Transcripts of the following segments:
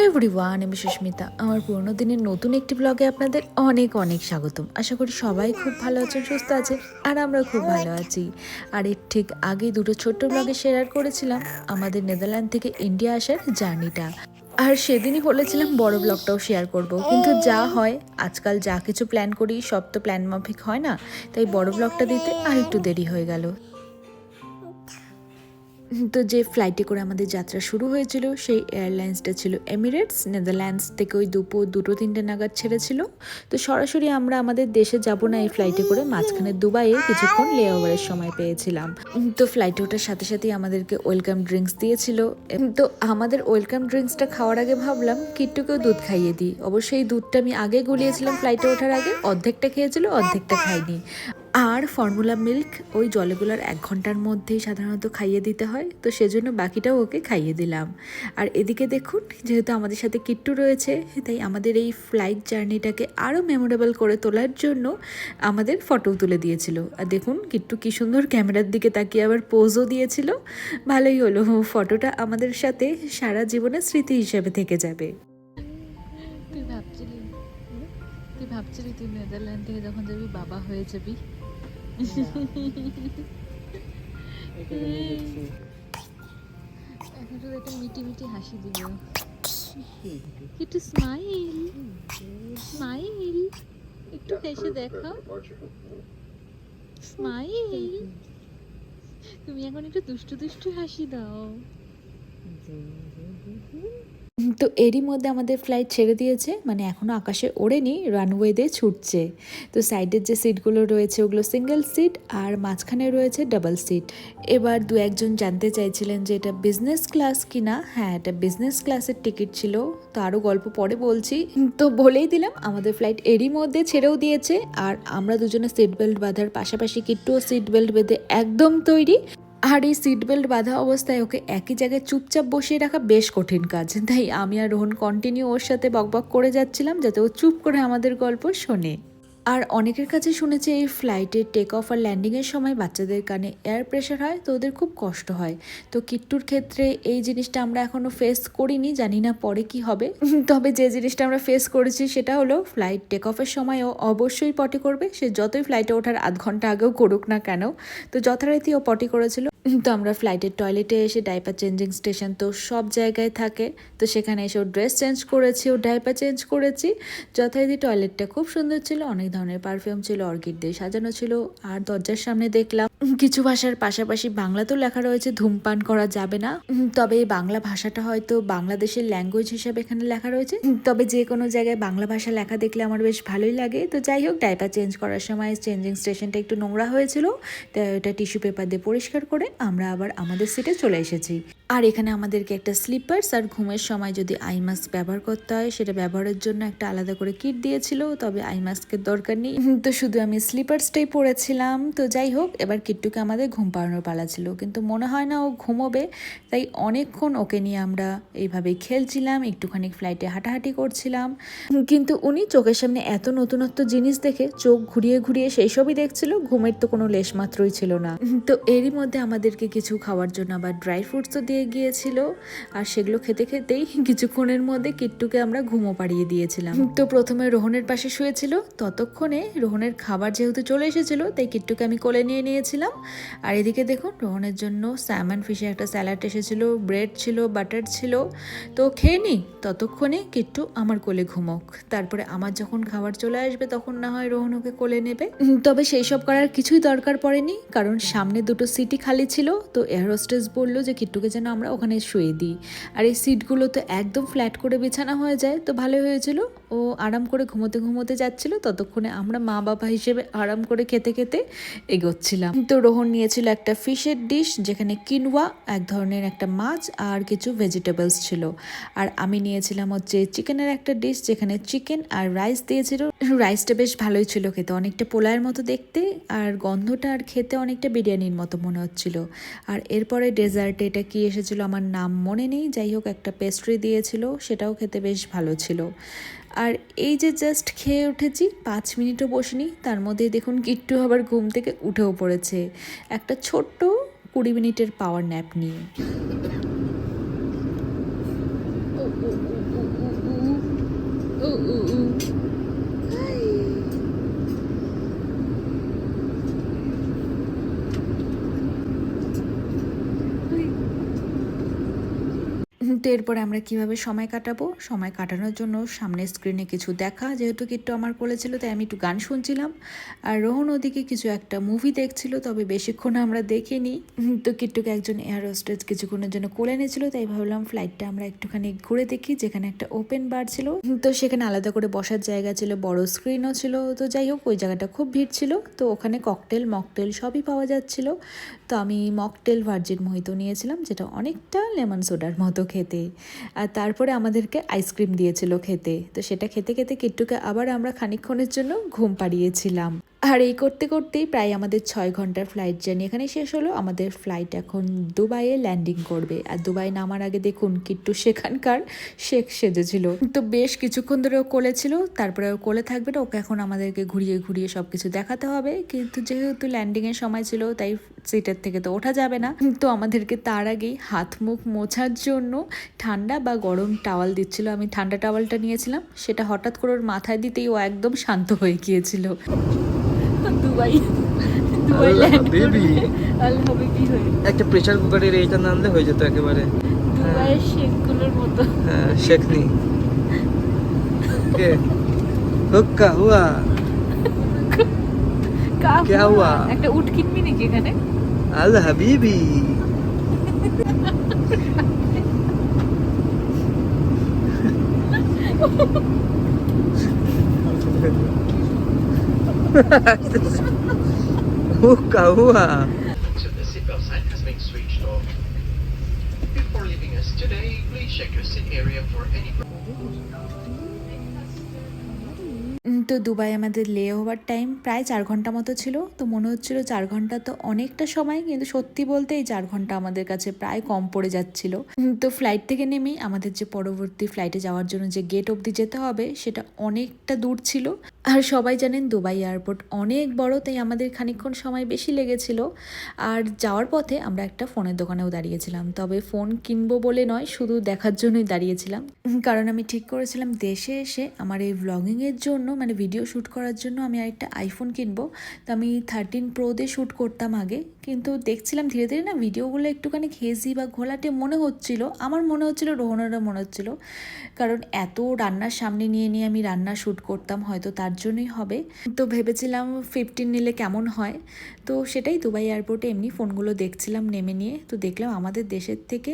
Hello everyone আমি সুস্মিতা। আমার পুরোনো দিনের নতুন একটি ব্লগে আপনাদের অনেক অনেক স্বাগতম। আশা করি সবাই খুব ভালো আছেন, সুস্থ আছে আর আমরা খুব ভালো আছি। আর এর ঠিক আগে দুটো ছোট্ট ব্লগে শেয়ার করেছিলাম, আমাদের নেদারল্যান্ড থেকে ইন্ডিয়া আসার জার্নিটা। আর সেদিনই বলেছিলাম বড় ব্লগটাও শেয়ার করব। কিন্তু যা হয়, আজকাল যা কিছু প্ল্যান করি, সব তো প্ল্যান মাফিক হয় না। তাই বড় ব্লগটা দিতে আর একটু দেরি হয়ে গেল। তো যে ফ্লাইটে করে আমাদের যাত্রা শুরু হয়েছিল, সেই এয়ারলাইন্সটা ছিল এমিরেটস নেদারল্যান্ডস থেকে ওই দুপুর দুটো, তিনটে নাগাদ ছেড়েছিল। তো সরাসরি আমরা আমাদের দেশে যাব না এই ফ্লাইটে করে, মাঝখানে দুবাইয়ে কিছুক্ষণ লে ওভারের সময় পেয়েছিলাম। তো ফ্লাইটে ওঠার সাথে সাথেই আমাদেরকে ওয়েলকাম ড্রিঙ্কস দিয়েছিল। তো আমাদের ওয়েলকাম ড্রিঙ্কসটা খাওয়ার আগে ভাবলাম, কিট্টুকেও দুধ খাইয়ে দিই। অবশ্যই দুধটা আমি আগে গুলিয়েছিলাম ফ্লাইটে ওঠার আগে, অর্ধেকটা খেয়েছিল, অর্ধেকটা খাইনি। আর ফর্মুলা মিল্ক ওই জলগুলোর এক ঘণ্টার মধ্যেই সাধারণত খাইয়ে দিতে হয়। তো সেজন্য বাকিটাও ওকে খাইয়ে দিলাম। আর এদিকে দেখুন, যেহেতু আমাদের সাথে কিট্টু রয়েছে, তাই আমাদের এই ফ্লাইট জার্নিটাকে আরও মেমোরেবল করে তোলার জন্য আমাদের ফটো তুলে দিয়েছিল। আর দেখুন, কিট্টু কী সুন্দর ক্যামেরার দিকে তাকিয়ে আবার পোজও দিয়েছিল। ভালোই হলো ফটোটা আমাদের সাথে সারা জীবনের স্মৃতি হিসেবে থেকে যাবে। তুই ভাবছিলি তুই ভাবছিলি তুই নেদারল্যান্ড থেকে যখন যাবি, বাবা হয়ে যাবি। একটা স্মাইল স্মাইল একটু হেসে স্মাইল তুমি এখন একটু দুষ্টু দুষ্টু হাসি দাও তো এরই মধ্যে আমাদের ফ্লাইট ছেড়ে দিয়েছে। মানে এখনও আকাশে ওড়েনি রানওয়ে দিয়ে ছুটছে। তো সাইডের যে সিটগুলো রয়েছে, ওগুলো সিঙ্গেল সিট আর মাঝখানে রয়েছে ডাবল সিট এবার দু একজন জানতে চাইছিলেন যে এটা বিজনেস ক্লাস কিনা? হ্যাঁ এটা বিজনেস ক্লাসের টিকিট ছিল। তো আরও গল্প পরে বলছি। তো বলেই দিলাম, আমাদের ফ্লাইট এরই মধ্যে ছেড়েও দিয়েছে। আর আমরা দুজনে সিট বেল্ট বাঁধার পাশাপাশি কিট্টুও সিট বেল্ট বেঁধে একদম তৈরি। আর এই সিট বেল্ট বাঁধা অবস্থায় ওকে একই জায়গায় চুপচাপ বসিয়ে রাখা বেশ কঠিন কাজ। তাই আমি আর রোহন কন্টিনিউ ওর সাথে বকবক করে যাচ্ছিলাম যাতে ও চুপ করে আমাদের গল্প শোনে। আর অনেকের কাছে শুনেছি এই ফ্লাইটে টেক অফ আর ল্যান্ডিংয়ের সময় বাচ্চাদের কানে এয়ার প্রেশার হয়, তো ওদের খুব কষ্ট হয়। তো কিট্টুর ক্ষেত্রে এই জিনিসটা আমরা এখনও ফেস করিনি, জানি না পরে কি হবে। তবে যে জিনিসটা আমরা ফেস করেছি সেটা হলো ফ্লাইট টেক অফের সময় ও অবশ্যই পটি করবে। সে যতই ফ্লাইটে ওঠার আধ ঘণ্টা আগেও করুক না কেন, তো যথারীতি ও পটি করেছিল। তো আমরা ফ্লাইটের টয়লেটে এসে ডাইপার চেঞ্জিং স্টেশন তো সব জায়গায় থাকে। তো সেখানে এসে ও ড্রেস চেঞ্জ করেছি, ও ডাইপার চেঞ্জ করেছি। যথারীতি টয়লেটটা খুব সুন্দর ছিল, অনেক ধরনের পারফিউম ছিল অর্কিড দিয়ে সাজানো ছিল। আর দরজার সামনে দেখলাম কিছু ভাষার পাশাপাশি বাংলাতেও লেখা রয়েছে, ধূমপান করা যাবে না। তবে এই বাংলা ভাষাটা হয়তো বাংলাদেশের ল্যাঙ্গুয়েজ হিসাবে এখানে লেখা রয়েছে। তবে যে কোনো জায়গায় বাংলা ভাষা লেখা দেখলে আমার বেশ ভালোই লাগে। তো যাই হোক ডাইপার চেঞ্জ করার সময় চেঞ্জিং স্টেশনটা একটু নোংরা হয়েছিল। তাই ওটা টিস্যু পেপার দিয়ে পরিষ্কার করে আমরা আবার আমাদের সিটে চলে এসেছি। আর এখানে আমাদেরকে একটা স্লিপার্স আর ঘুমের সময় যদি আই মাস্ক ব্যবহার করতে হয়, সেটা ব্যবহারের জন্য একটা আলাদা করে কিট দিয়েছিল। তবে আই মাস্কের দরকার নেই। তো শুধু আমি স্লিপার্সটাই পরেছিলাম। তো যাই হোক, এবার কিট্টুকে আমাদের ঘুম পাড়ানোর পালা ছিল। কিন্তু মনে হয় না ও ঘুমোবে, তাই অনেকক্ষণ ওকে নিয়ে আমরা এইভাবে খেলছিলাম, একটুখানি ফ্লাইটে হাঁটাহাঁটি করছিলাম। কিন্তু উনি চোখের সামনে এত নতুনত্ব জিনিস দেখে চোখ ঘুরিয়ে ঘুরিয়ে সেই সবই দেখছিল, ঘুমের তো কোনো লেশ মাত্রই ছিল না। তো এরই মধ্যে আমাদেরকে কিছু খাওয়ার জন্য আবার ড্রাই ফ্রুটসও দিয়ে গিয়েছিল, আর সেগুলো খেতে খেতেই কিছুক্ষণের মধ্যে কিট্টুকে আমরা ঘুমো পাড়িয়ে দিয়েছিলাম। তো প্রথমে রোহনের পাশে শুয়েছিল, ততক্ষণে রোহনের খাবার যেহেতু চলে এসেছিল, তাই কিট্টুকে আমি কোলে নিয়ে নিয়েছিলাম। আর এদিকে দেখুন, রোহনের জন্য স্যামন ফিশে একটা স্যালাড এসেছিল ব্রেড ছিল বাটার ছিল। তো খেয়ে নিই ততক্ষণে কিট্টু আমার কোলে ঘুমোক। তারপরে আমার যখন খাবার চলে আসবে, তখন না হয় রোহন ওকে কোলে নেবে। তবে সেই সব করার কিছুই দরকার পড়েনি, কারণ সামনে দুটো সিটই খালি ছিল। তো এয়ার হোস্টেস বলল যে, কিট্টুকে যেন আমরা ওখানে শুয়ে দিই। আর এই সিটগুলো তো একদম ফ্ল্যাট করে বিছানা হয়ে যায়। তো ভালো হয়েছিল। ও আরাম করে ঘুমোতে ঘুমোতে যাচ্ছিল। ততক্ষণে আমরা মা বাবা হিসেবে আরাম করে খেতে খেতে এগোচ্ছিলাম। তো রোহন নিয়েছিল একটা ফিশের ডিশ, যেখানে কিনওয়া, এক ধরনের একটা মাছ আর কিছু ভেজিটেবলস ছিল। আর আমি নিয়েছিলাম হচ্ছে চিকেনের একটা ডিশ, যেখানে চিকেন আর রাইস দিয়েছিল। রাইসটা বেশ ভালোই ছিল খেতে, অনেকটা পোলায়ের মতো দেখতে আর গন্ধটা আর খেতে অনেকটা বিরিয়ানির মতো মনে হচ্ছিল। আর এরপরে ডেজার্টে এটা কি এসেছিল আমার নাম মনে নেই, যাই হোক একটা পেস্ট্রি দিয়েছিল, সেটাও খেতে বেশ ভালো ছিল। আর এই যে জাস্ট খেয়ে উঠেছি, পাঁচ মিনিটও বসিনি, তার মধ্যে দেখুন গিট্টু আবার ঘুম থেকে উঠেও পড়েছে। একটা ছোট্ট কুড়ি মিনিটের পাওয়ার ন্যাপ নিয়ে ও ও ও ও ও তো এরপরে আমরা কীভাবে সময় কাটাবো? সময় কাটানোর জন্য সামনের স্ক্রিনে কিছু দেখা। যেহেতু কিট্টু আমার কোলে ছিল, তাই আমি একটু গান শুনছিলাম। আর রোহন ওদিকে কিছু একটা মুভি দেখছিল, তবে বেশিক্ষণ আমরা দেখিনি। তো কিট্টুকে একজন এয়ার হোস্টেজ কিছুক্ষণের জন্য কোলে এনেছিল, তাই ভাবলাম ফ্লাইটটা আমরা একটুখানি ঘুরে দেখি, যেখানে একটা ওপেন বার ছিল। তো সেখানে আলাদা করে বসার জায়গা ছিল, বড় স্ক্রিনও ছিল। তো যাই হোক, ওই জায়গাটা খুব ভিড় ছিল। তো ওখানে ককটেল মকটেল সবই পাওয়া যাচ্ছিল। তো আমি মকটেল ভার্জিন মোহিত নিয়েছিলাম, যেটা অনেকটা লেমন সোডার মতো খেতে। আর তারপরে আমাদেরকে আইসক্রিম দিয়েছিল খেতে। তো সেটা খেতে খেতে কিট্টুকে আবার আমরা খানিক্ষণের জন্য ঘুম পাড়িয়েছিলাম। আর এই করতে করতেই প্রায় আমাদের ছয় ঘণ্টার ফ্লাইট জার্নি এখানে শেষ হলো। আমাদের ফ্লাইট এখন দুবাইয়ে ল্যান্ডিং করবে। আর দুবাই নামার আগে দেখুন কিট্টু সেখানকার শেখ সেজেছিল। তো বেশ কিছুক্ষণ ধরে ও কোলে ছিল। তারপরে ও কোলে থাকবে না। ওকে এখন আমাদেরকে ঘুরিয়ে ঘুরিয়ে সব কিছু দেখাতে হবে। কিন্তু যেহেতু ল্যান্ডিংয়ের সময় ছিল, তাই সিটের থেকে তো ওঠা যাবে না। তো আমাদেরকে তার আগেই হাত মুখ মোছার জন্য ঠান্ডা বা গরম টাওয়াল দিচ্ছিল। আমি ঠান্ডা টাওয়ালটা নিয়েছিলাম। সেটা হঠাৎ করে ওর মাথায় দিতেই ও একদম শান্ত হয়ে গিয়েছিল। দুবাই দুবাই আল্লাহ, ল্যান্ড baby। আল্লাহ হাবিবি হয়ে একটা প্রেসার কুকারের এইটা নামলে হয়ে যেত একেবারে দুবাইয়ের শেখগুলোর মতো হ্যাঁ, শেখনি কে হুক্কা হুয়া কাপ क्या हुआ? একটা উট কিনবি নাকি এখানে আল হাবিবি Hookah, hookah. So the seatbelt sign has been switched off. Before leaving us today, please check your seat area for any... তো দুবাই আমাদের লে ওভার টাইম প্রায় চার ঘণ্টা মতো ছিল। তো মনে হচ্ছিল চার ঘণ্টা তো অনেকটা সময়, কিন্তু সত্যি বলতে এই চার ঘণ্টা আমাদের কাছে প্রায় কম পড়ে যাচ্ছিল। তো ফ্লাইট থেকে নেমেই আমাদের যে পরবর্তী ফ্লাইটে যাওয়ার জন্য যে গেট অবধি যেতে হবে, সেটা অনেকটা দূর ছিল। আর সবাই জানেন দুবাই এয়ারপোর্ট অনেক বড়, তাই আমাদের খানিকক্ষণ সময় বেশি লেগেছিল। আর যাওয়ার পথে আমরা একটা ফোনের দোকানেও দাঁড়িয়েছিলাম। তবে ফোন কিনবো বলে নয়, শুধু দেখার জন্যই দাঁড়িয়েছিলাম। কারণ আমি ঠিক করেছিলাম দেশে এসে আমার এই ব্লগিংয়ের জন্য মানে ভিডিও শ্যুট করার জন্য আমি আরেকটা আইফোন কিনবো। তো আমি থার্টিন প্রো দিয়ে শ্যুট করতাম আগে। কিন্তু দেখছিলাম ধীরে ধীরে না ভিডিওগুলো একটুখানি ঘেজি বা ঘোলাটে মনে হচ্ছিল। আমার মনে হচ্ছিল, রোহনেরও মনে হচ্ছিল। কারণ এত রান্নার সামনে নিয়ে নিয়ে আমি রান্না শ্যুট করতাম, হয়তো তার জন্যই হবে। তো ভেবেছিলাম ফিফটিন নিলে কেমন হয়? তো সেটাই দুবাই এয়ারপোর্টে এমনি ফোনগুলো দেখছিলাম নেমে নিয়ে। তো দেখলাম আমাদের দেশের থেকে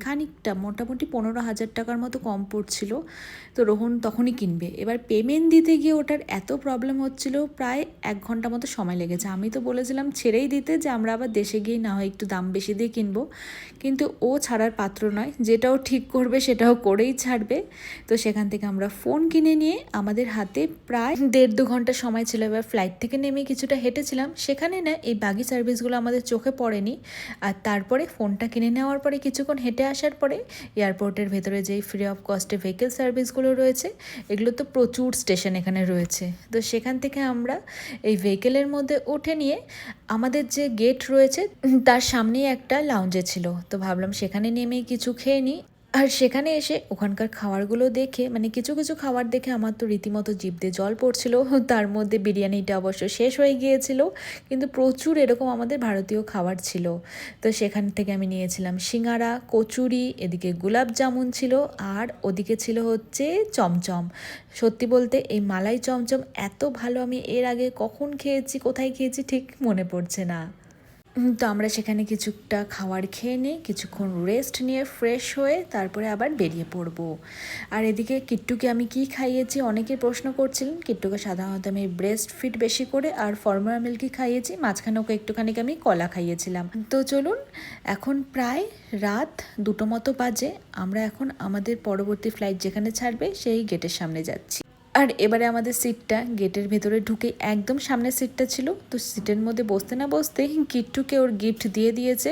খানিকটা, মোটামুটি পনেরো হাজার টাকার মতো কম পড়ছিল। তো রোহন তখনই কিনবে। এবার পেমেন্ট দিতে গিয়ে ওটার এত প্রবলেম হচ্ছিল, প্রায় এক ঘণ্টা মতো সময় লেগেছে। আমি তো বলেছিলাম ছেড়েই দিতে যে আমরা আবার দেশে গিয়ে না হয় একটু দাম বেশি দিয়ে কিনবো। কিন্তু ও ছাড়ার পাত্র নয়, যেটাও ঠিক করবে সেটাও করেই ছাড়বে। তো সেখান থেকে আমরা ফোন কিনে নিয়ে আমাদের হাতে প্রায় দেড় দু ঘণ্টা সময় ছিল। এবার ফ্লাইট থেকে নেমে কিছুটা হেঁটেছিলাম। সেখানে না এই বাগি সার্ভিসগুলো আমাদের চোখে পড়েনি। আর তারপরে ফোনটা কিনে নেওয়ার পরে কিছুক্ষণ হেঁটে আসার পরে এয়ারপোর্টের ভেতরে যেই ফ্রি অফ কস্টে ভেহিকেল সার্ভিসগুলো রয়েছে, এগুলো তো প্রচুর স্টেশন এখানে রয়েছে। তো সেখান থেকে আমরা এই ভেহিকেলের মধ্যে উঠে নিয়ে আমাদের যে গেট রয়েছে, তার সামনেই একটা লাউঞ্জে ছিল। তো ভাবলাম সেখানে নেমে কিছু খেয়ে নিই। আর সেখানে এসে ওখানকার খাবারগুলো দেখে মানে কিছু কিছু খাবার দেখে আমার তো রীতিমতো জিভ দিয়ে জল পড়ছিল। তার মধ্যে বিরিয়ানিটা অবশ্য শেষ হয়ে গিয়েছিল, কিন্তু প্রচুর এরকম আমাদের ভারতীয় খাবার ছিল। তো সেখান থেকে আমি নিয়েছিলাম সিঙ্গারা, কচুরি, এদিকে গোলাপ জামুন ছিল, আর ওদিকে ছিল হচ্ছে চমচম। সত্যি বলতে এই মালাই চমচম এত ভালো আমি এর আগে কখন খেয়েছি, কোথায় খেয়েছি ঠিক মনে পড়ছে না। তো আমরা সেখানে কিছুটা খাওয়ার খেয়ে নিই, কিছুক্ষণ রেস্ট নিয়ে ফ্রেশ হয়ে তারপরে আবার বেরিয়ে পড়ব। আর এদিকে কিট্টুকে আমি কি খাইয়েছি? অনেকে প্রশ্ন করছিলেন, কিট্টুকে সাধারণত আমি ব্রেস্ট ফিট বেশি করে আর ফর্মুলা মিল্কই খাইয়েছি, মাঝখানে ওকে একটুখানি আমি কলা খাইয়েছিলাম। তো চলুন, এখন প্রায় রাত দুটো মতো বাজে, আমরা এখন আমাদের পরবর্তী ফ্লাইট যেখানে ছাড়বে সেই গেটের সামনে যাচ্ছি। আর এবারে আমাদের সিটটা গেটের ভেতরে ঢুকে একদম সামনের সিটটা ছিল। তো সিটের মধ্যে বসতে না বসতে কিট্টুকে ওর গিফট দিয়ে দিয়েছে,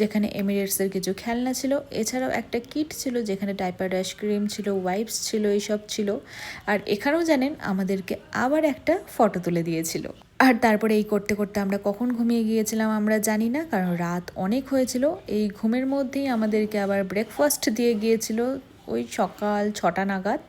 যেখানে এমিরেটসের কিছু খেলনা ছিল। এছাড়াও একটা কিট ছিল যেখানে ডাইপার ক্রিম ছিল ওয়াইপস ছিল এইসব ছিল। আর এখানেও জানেন, আমাদেরকে আবার একটা ফটো তুলে দিয়েছিল। আর তারপরে এই করতে করতে আমরা কখন ঘুমিয়ে গিয়েছিলাম আমরা জানি না, কারণ রাত অনেক হয়েছিল। এই ঘুমের মধ্যেই আমাদেরকে আবার ব্রেকফাস্ট দিয়ে গিয়েছিল। ওই সকাল ছটা নাগাদ।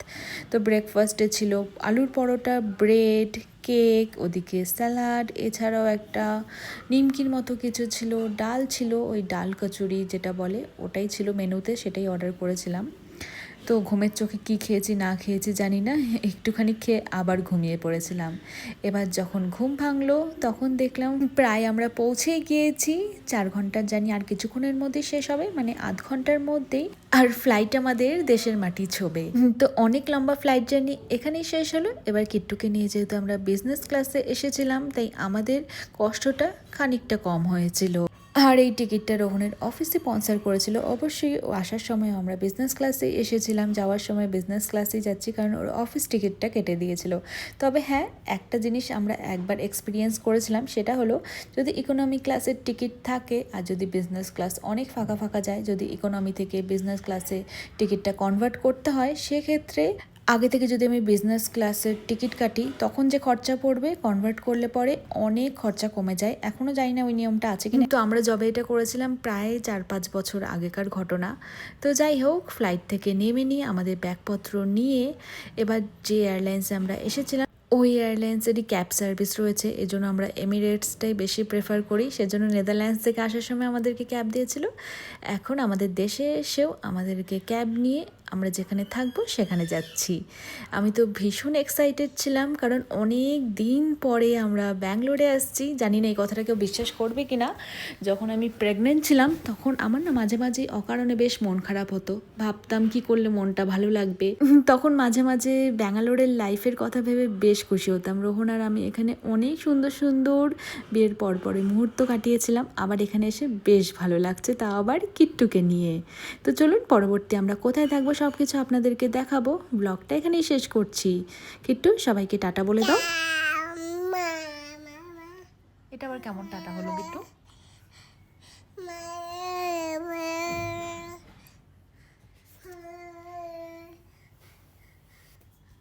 তো ব্রেকফাস্টে ছিল আলুর পরোটা ব্রেড কেক ওদিকে স্যালাড এছাড়াও একটা নিমকির মতো কিছু ছিল, ডাল ছিল, ওই ডাল কচুরি যেটা বলে, ওটাই ছিল মেনুতে সেটাই অর্ডার করেছিলাম। তো ঘুমের চোখে কি খেয়েছি, না খেয়েছি জানি না, একটুখানি খেয়ে আবার ঘুমিয়ে পড়েছিলাম। এবার যখন ঘুম ভাঙলো, তখন দেখলাম প্রায় আমরা পৌঁছেই গিয়েছি। চার ঘণ্টার জানি আর কিছুক্ষণের মধ্যে শেষ হবে মানে আধ ঘণ্টার মধ্যেই। আর ফ্লাইট আমাদের দেশের মাটি ছোবে। তো অনেক লম্বা ফ্লাইট জার্নি এখানেই শেষ হলো। এবার কিট্টুকে নিয়ে যেহেতু আমরা বিজনেস ক্লাসে এসেছিলাম, তাই আমাদের কষ্টটা খানিকটা কম হয়েছিল। আর এই টিকিটটা রোহনের অফিসে স্পন্সার করেছিল। অবশ্যই আসার সময় আমরা বিজনেস ক্লাসে এসেছিলাম, যাওয়ার সময় বিজনেস ক্লাসেই যাচ্ছি কারণ ওর অফিস টিকিটটা কেটে দিয়েছিল। তবে হ্যাঁ একটা জিনিস আমরা একবার এক্সপিরিয়েন্স করেছিলাম, সেটা হলো যদি ইকোনমি ক্লাসের টিকিট থাকে আর যদি বিজনেস ক্লাস অনেক ফাঁকা ফাঁকা যায়, যদি ইকোনমি থেকে বিজনেস ক্লাসে টিকিটটা কনভার্ট করতে হয়, সেক্ষেত্রে আগে থেকে যদি আমি বিজনেস ক্লাসের টিকিট কাটি, তখন যে খরচা পড়বে কনভার্ট করলে পরে অনেক খরচা কমে যায়। এখনও জানি না ওই নিয়মটা আছে কিন্তু আমরা যবে এটা করেছিলাম প্রায় চার পাঁচ বছর আগেকার ঘটনা। তো যাই হোক ফ্লাইট থেকে নেমে নিয়ে আমাদের ব্যাগপত্র নিয়ে এবার যে এয়ারলাইন্সে আমরা এসেছিলাম, ওই এয়ারলাইন্সেরই ক্যাব সার্ভিস রয়েছে। এজন্য আমরা এমিরেটসটাই বেশি প্রেফার করি। সেজন্য নেদারল্যান্ডস থেকে আসার সময় আমাদেরকে ক্যাব দিয়েছিল। এখন আমাদের দেশে এসেও আমাদেরকে ক্যাব নিয়ে আমরা যেখানে থাকব সেখানে যাচ্ছি। আমি তো ভীষণ এক্সাইটেড ছিলাম কারণ অনেক দিন পরে আমরা ব্যাঙ্গালোরে আসছি। জানি না এই কথাটা কেউ বিশ্বাস করবে কি না যখন আমি প্রেগনেন্ট ছিলাম তখন আমার না মাঝে মাঝে অকারণে বেশ মন খারাপ হতো। ভাবতাম কি করলে মনটা ভালো লাগবে। তখন মাঝে মাঝে ব্যাঙ্গালোরের লাইফের কথা ভেবে বেশ খুশি হতাম। রোহন আর আমি এখানে অনেক সুন্দর সুন্দর বিয়ের পর পরে মুহূর্ত কাটিয়েছিলাম। আবার এখানে এসে বেশ ভালো লাগছে তা আবার কিট্টুকে নিয়ে। তো চলুন পরবর্তী আমরা কোথায় থাকব সব কিছু আপনাদেরকে দেখাবো। ব্লগটা এখানেই শেষ করছি। কিট্টু, সবাইকে টাটা বলে দাও। এটা আবার কেমন টাটা হলো, কিট্টু?